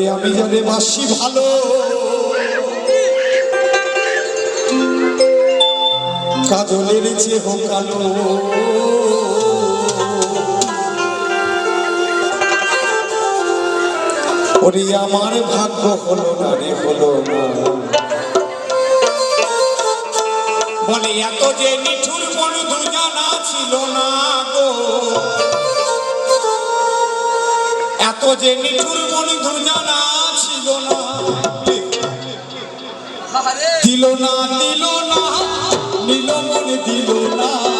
বলে আমি জানে বাসি ভালো। কাজলের চেহ কালো। ওরে, আমার ভাগ্য হলো না রে, হলো না। বলে, এত যে নিঠুর বন্ধু জানা ছিল না গো। এত যে নিঠুর বন্ধু জানা ছিল না। দিল না দিল না, নিল মনে দিল না।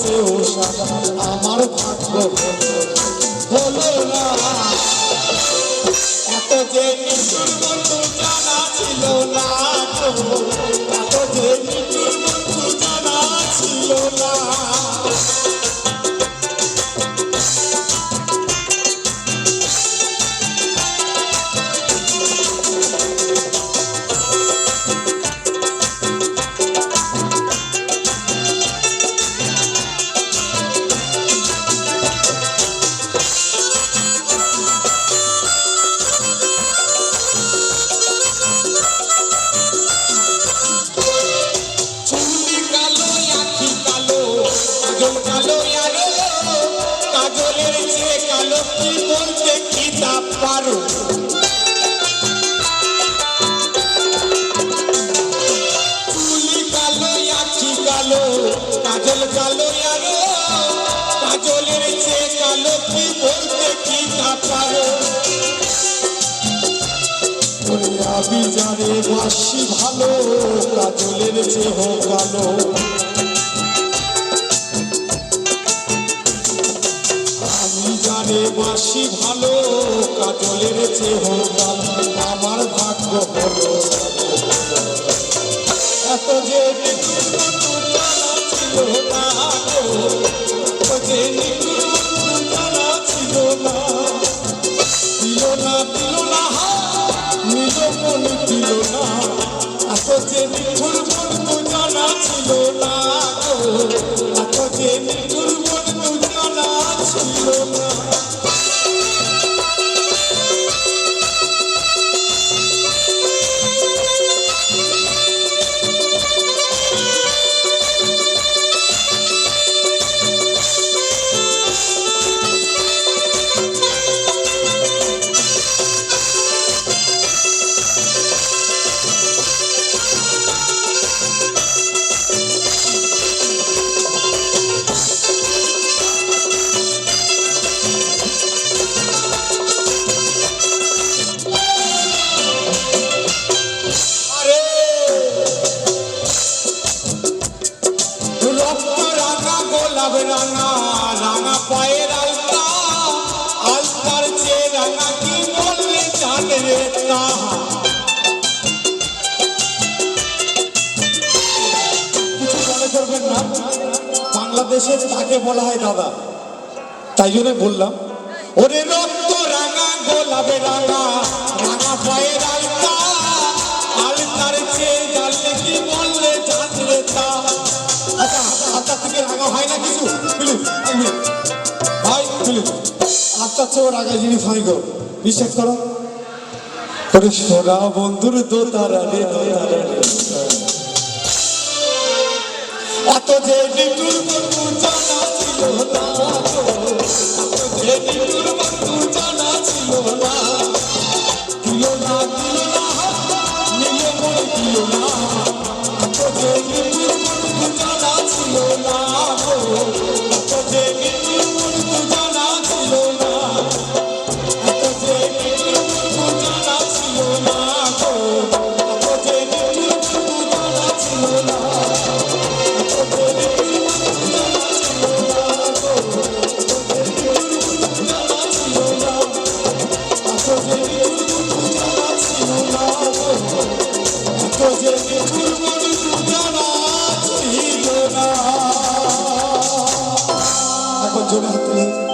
ফুলেছে ও সাদা আমার ভাগ্য হলো না। আমি মাসি ভালো, কাজলের চেহ কালো। আমি জানে মাসি ভালো, কাজলের চেহ কালো। আমার ভাগ্য ভালো এত যে এত যে রাঙা রাঙা পায়ের তাকে বলা হয় দাদা। তাই জন্য বললাম, ওরে রক্ত রাঙা, গোলাপে রাঙা। আত্মার চেয়েও রাগা জিনিস হয় গো বিশ্বাস করো। করে সোনা বন্ধুর দোতারা রে দোতারা রে এত যে জানা 做你的。